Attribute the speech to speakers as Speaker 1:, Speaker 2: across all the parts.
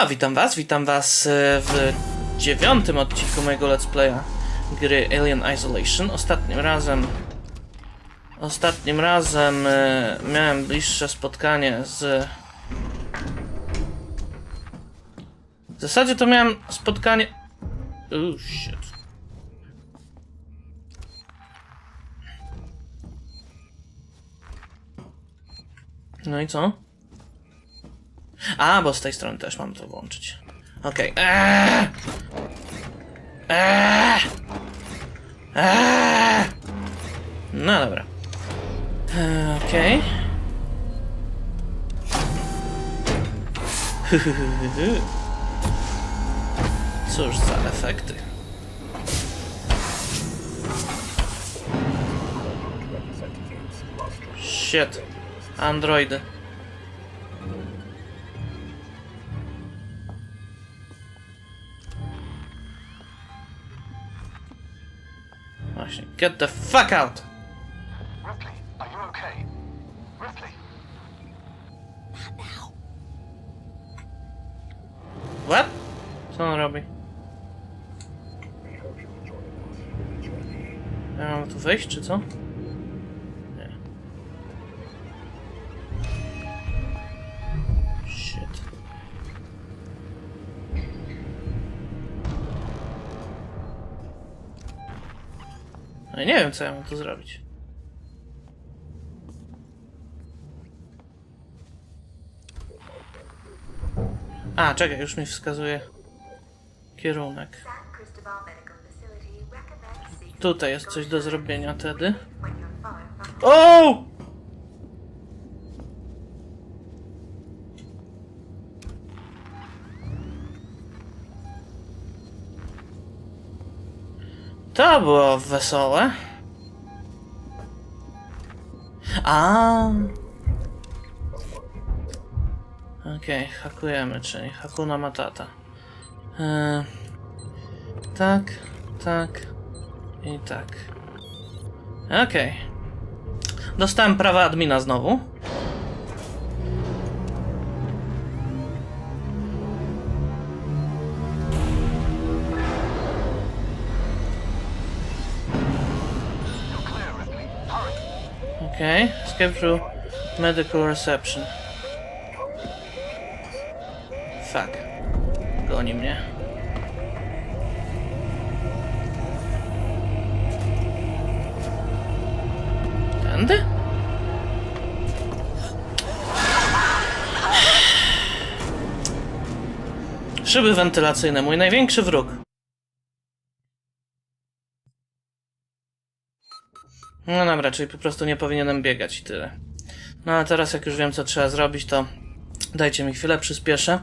Speaker 1: A, witam was, witam was e, w dziewiątym odcinku mojego let's playa gry Alien Isolation. Ostatnim razem ostatnim razem e, miałem bliższe spotkanie z w zasadzie to miałem spotkanie oh shit no i co? A, bo z tej strony też mam to włączyć. Okej. Eee! Eee! Eee! No dobra. Eee, Okej. Cóż za efekty. Shit. Androidy. Właśnie. Get the fuck out!
Speaker 2: Ripley, are you okay? Ripley,
Speaker 1: What? Co on robi? Ja mam tu wejść, czy co? No nie wiem, co ja mam tu zrobić. A, czekaj, już mi wskazuje kierunek. Tutaj jest coś do zrobienia wtedy. O! To było wesołe. A. Okej, hakujemy, czyli Hakuna Matata. E, tak, tak i tak. Okej. Dostałem prawa admina znowu. Okej. Escape through medical reception. Fuck. Goni mnie. Tędy? Szyby wentylacyjne, mój największy wróg. No dobra, czyli po prostu nie powinienem biegać i tyle. No a teraz jak już wiem co trzeba zrobić, to dajcie mi chwilę, przyspieszę.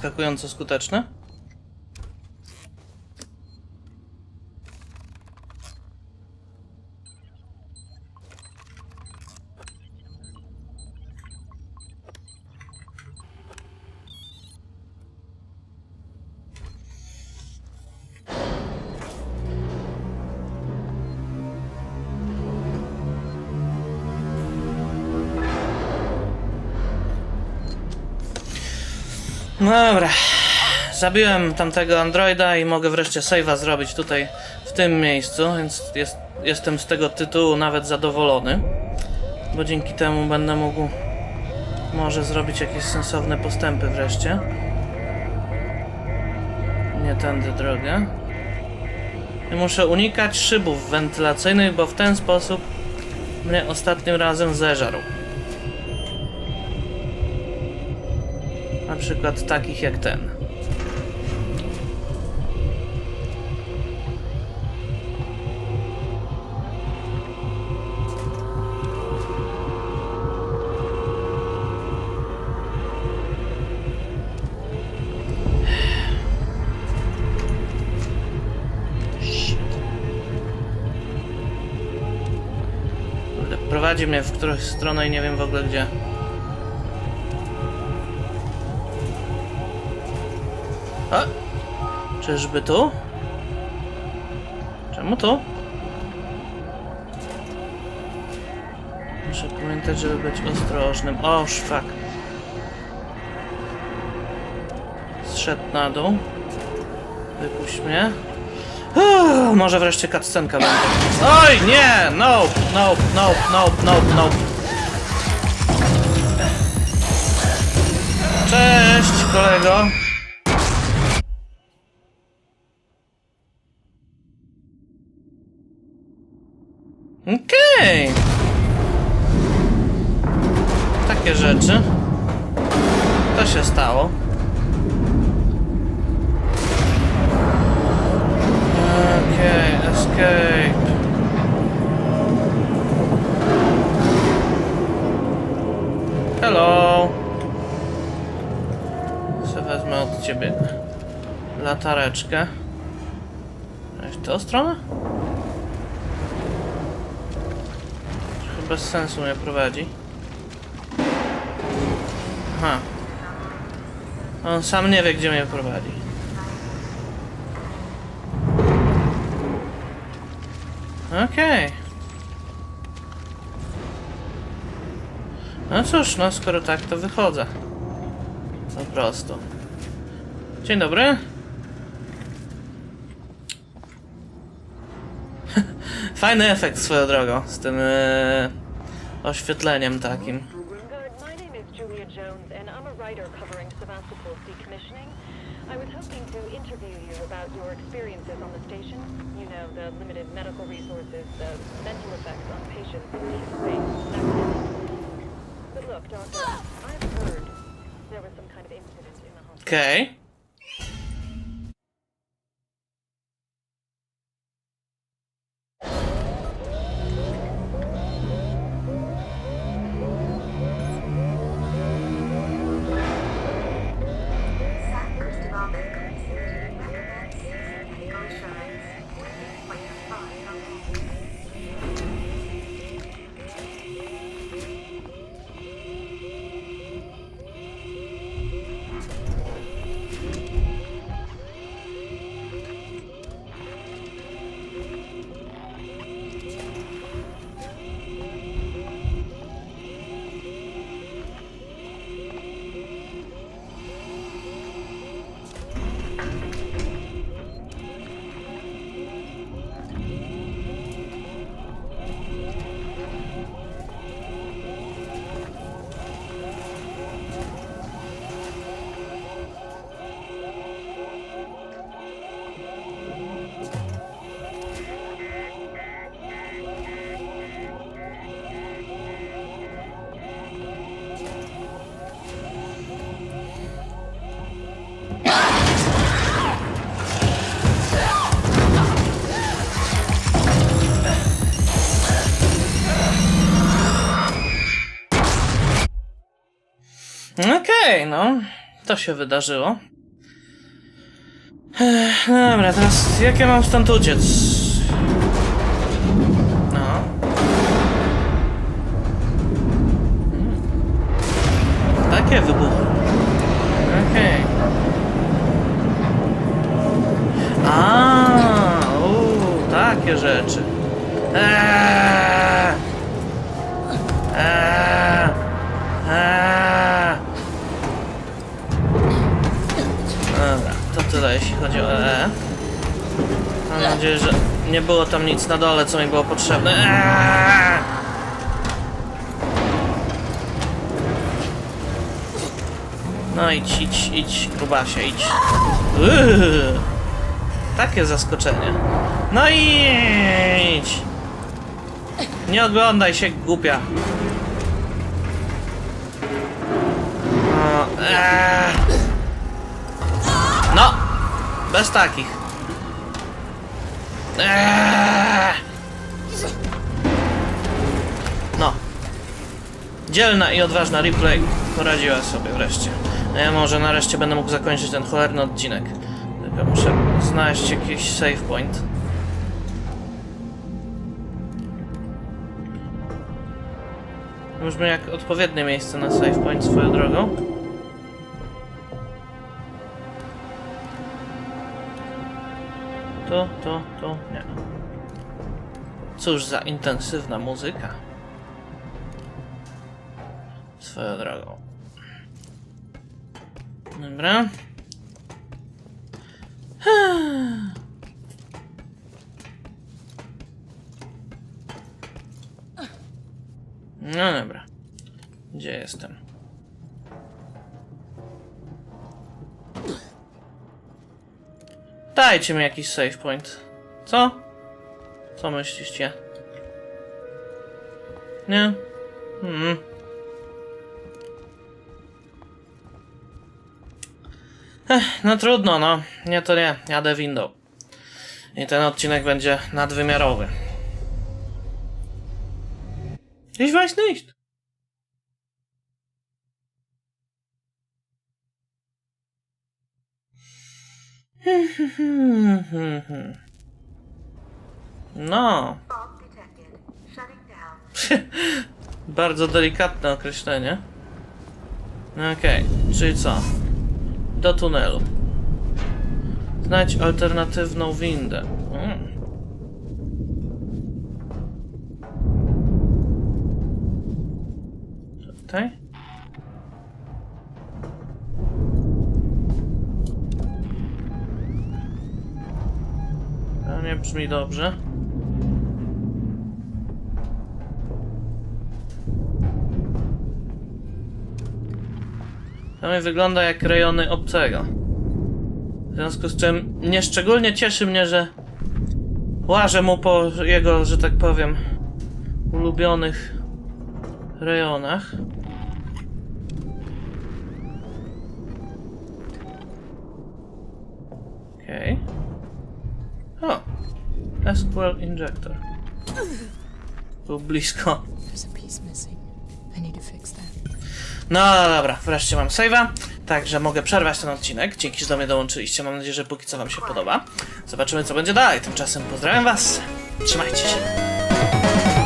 Speaker 1: Zaskakująco skuteczne. No dobra. Zabiłem tamtego androida i mogę wreszcie save'a zrobić tutaj w tym miejscu, więc jest, jestem z tego tytułu nawet zadowolony. Bo dzięki temu będę mógł może zrobić jakieś sensowne postępy wreszcie. Nie tędy drogę. I muszę unikać szybów wentylacyjnych, bo w ten sposób mnie ostatnim razem zeżarł. Przykład takich jak ten. Prowadzi mnie w którąś stronę i nie wiem w ogóle gdzie. Czyżby tu? Czemu tu? Muszę pamiętać, żeby być ostrożnym. O, szwak. Zszedł na dół. Wypuść mnie. Uff, może wreszcie cutscenka będzie. Oj, nie! Nope, nope, nope, nope, nope, nope. Cześć, kolego. Okej. Takie rzeczy. To się stało. Okej, escape. Hello. Se wezmę od ciebie latareczkę. W tę stronę? Bez sensu mnie prowadzi. Aha. On sam nie wie, gdzie mnie prowadzi. Okej. No cóż, no skoro tak, to wychodzę. Po prostu. Dzień dobry. Fajny efekt swoją drogą z tym e, oświetleniem takim.
Speaker 3: Good. My name is Julia Jones, and I'm a writer covering Sevastopol's decommissioning. I was hoping to interview you about your experiences on the station. You know, the limited medical resources, the mental effects on patients, these things, that kind of. But look, Doctor, I've heard there was some kind of incident in the hospital.
Speaker 1: Okej.
Speaker 4: To się wydarzyło. Ech, dobra, teraz jak ja mam stąd uciec? No. Hmm. Takie wybuchy. Okej. A, u, takie rzeczy. Eee. Eee. Jeśli chodzi o EE. Mam nadzieję, że nie było tam nic na dole, co mi było potrzebne. Eee. No idź, idź, idź, grubasie, idź. Uuu, takie zaskoczenie. No idź!
Speaker 1: Nie oglądaj się, głupia. O, eee. No! Bez takich. Eee. No. Dzielna i odważna replay poradziła sobie wreszcie. A ja może nareszcie będę mógł zakończyć ten cholerny odcinek. Tylko muszę znaleźć jakiś save point. Brzmi jak odpowiednie miejsce na save point swoją drogą. To, to, to, nie. Cóż za intensywna muzyka. Swoją drogą. Dobra. No dobra. Gdzie jestem? Dajcie mi jakiś save point. Co? Co myślicie? Nie? Hmm. Ech, no trudno, no. Nie to nie. Jadę windą. I ten odcinek będzie nadwymiarowy. Ich weiß nicht. No, bardzo delikatne określenie. Okej, czyli co? Do tunelu. Znajdź alternatywną windę. Mm. Brzmi dobrze. To mi wygląda jak rejony obcego. W związku z czym nieszczególnie cieszy mnie, że łażę mu po jego, że tak powiem, ulubionych rejonach. SQL Injector. Był blisko. No dobra, wreszcie mam save'a, także mogę przerwać ten odcinek. Dzięki, że do mnie dołączyliście. Mam nadzieję, że póki co Wam się podoba. Zobaczymy, co będzie dalej. Tymczasem pozdrawiam Was. Trzymajcie się.